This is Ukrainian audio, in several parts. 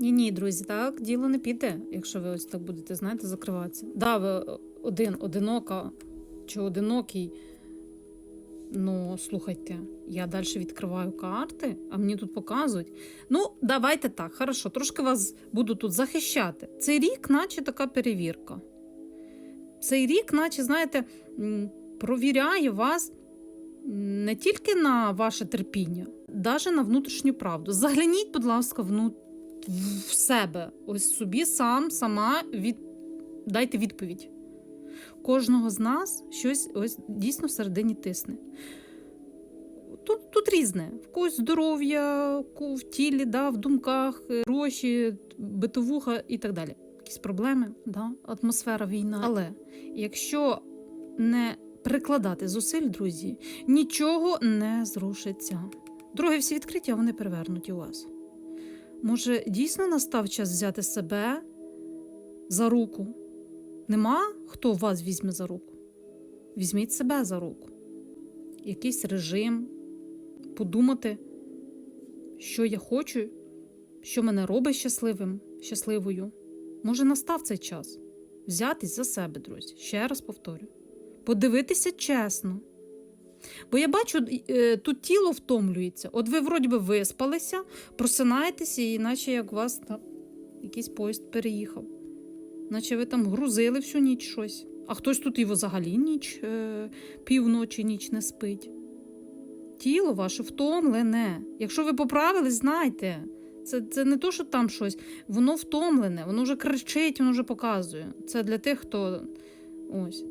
Ні, ні, друзі, так діло не піде, якщо ви ось так будете, знаєте, закриватися. Да, ви один, одинока чи одинокий. Ну, слухайте, я далі відкриваю карти, а мені тут показують. Ну, давайте так, хорошо, трошки вас буду тут захищати. Цей рік, наче така перевірка. Цей рік, наче, знаєте, провіряє вас не тільки на ваше терпіння, навіть на внутрішню правду. Загляніть, будь ласка, вну... в себе. Ось собі сам, сама від... дайте відповідь. Кожного з нас щось ось дійсно всередині тисне. Тут, тут різне. В когось здоров'я, в тілі, да, в думках, гроші, битовуха і так далі. Якісь проблеми, да, атмосфера війна. Але якщо не прикладати зусиль, друзі, нічого не зрушиться. Дороги всі відкриті, вони перевернуті у вас. Може, дійсно настав час взяти себе за руку? Нема хто вас візьме за руку? Візьміть себе за руку. Якийсь режим, подумати, що я хочу, що мене робить щасливим, щасливою. Може, настав цей час взятись за себе, друзі. Ще раз повторю. Подивитися чесно. Бо я бачу, е, тут тіло втомлюється. От ви вроді би виспалися, просинаєтеся, і наче як вас там якийсь поїзд переїхав. Наче ви там грузили всю ніч щось. А хтось тут і взагалі ніч, е, півночі ніч не спить. Тіло ваше втомлене. Якщо ви поправились, знайте. Це, це не то, що там щось, воно втомлене, воно вже кричить, воно вже показує. Це для тих, хто ось.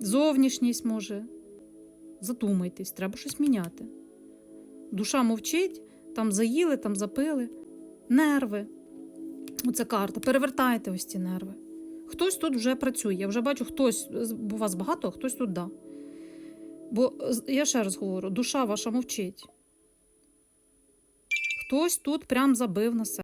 Зовнішність може. Задумайтесь, треба щось міняти. Душа мовчить, там заїли, там запили. Нерви. Оце карта. Перевертайте ось ці нерви. Хтось тут вже працює. Я вже бачу, хтось, бо вас багато, а хтось тут да. Бо я ще раз говорю, душа ваша мовчить. Хтось тут прям забив на себе.